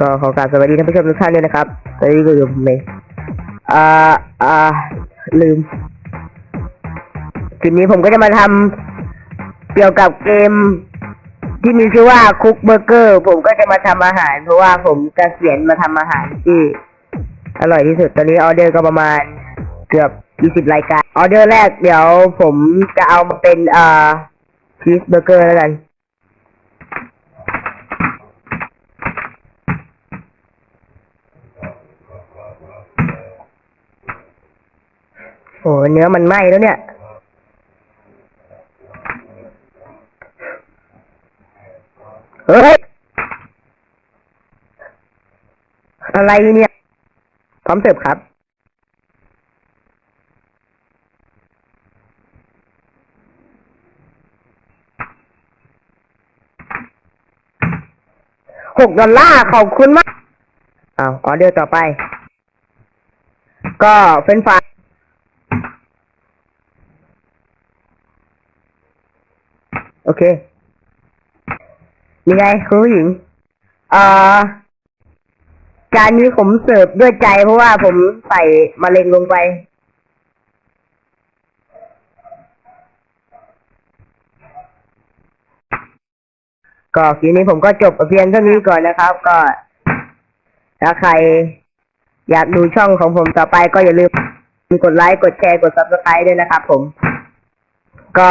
ก็ขอกราบสวัสดีท่านผู้ชมทุกท่านด้วยนะครับตอนนี้ก็อยู่ผมเองอ่าอ่าลืมคลิปนี้ผมก็จะมาทำเกี่ยวกับเกม ที่มีชื่อว่าคุกเบอร์เกอร์ ผมก็จะมาทำอาหาร เพราะว่าผมเกษียณมาทำอาหารที่ อร่อยที่สุดตอนนี้ออเดอร์ก็ประมาณเกือบ 20 รายการ ออเดอร์แรกเดี๋ยวผมจะเอามาเป็นอ่าชีสเบอร์เกอร์แล้วกัน โอ้เนื้อมันไหม้แล้วเนี่ย เฮ้ย อะไรเนี่ย พร้อมเสิร์ฟครับ หกดอลลาร์ขอบคุณมากอ้าวออเดอร์ต่อไป ก็เฟรนฟราย โอเคนี่ไงคุณผู้หญิงเอ่อจานนี้ผมเสิร์ฟด้วยใจเพราะว่าผมใส่มะเร็งลงไป ก็คลิปนี้ผมก็จบเพียงเท่านี้ก่อนนะครับ ก็ ถ้าใครอยากดูช่องของผมต่อไปก็อย่าลืมกดไลค์ กดแชร์ กด subscribe ด้วยนะครับผม ก็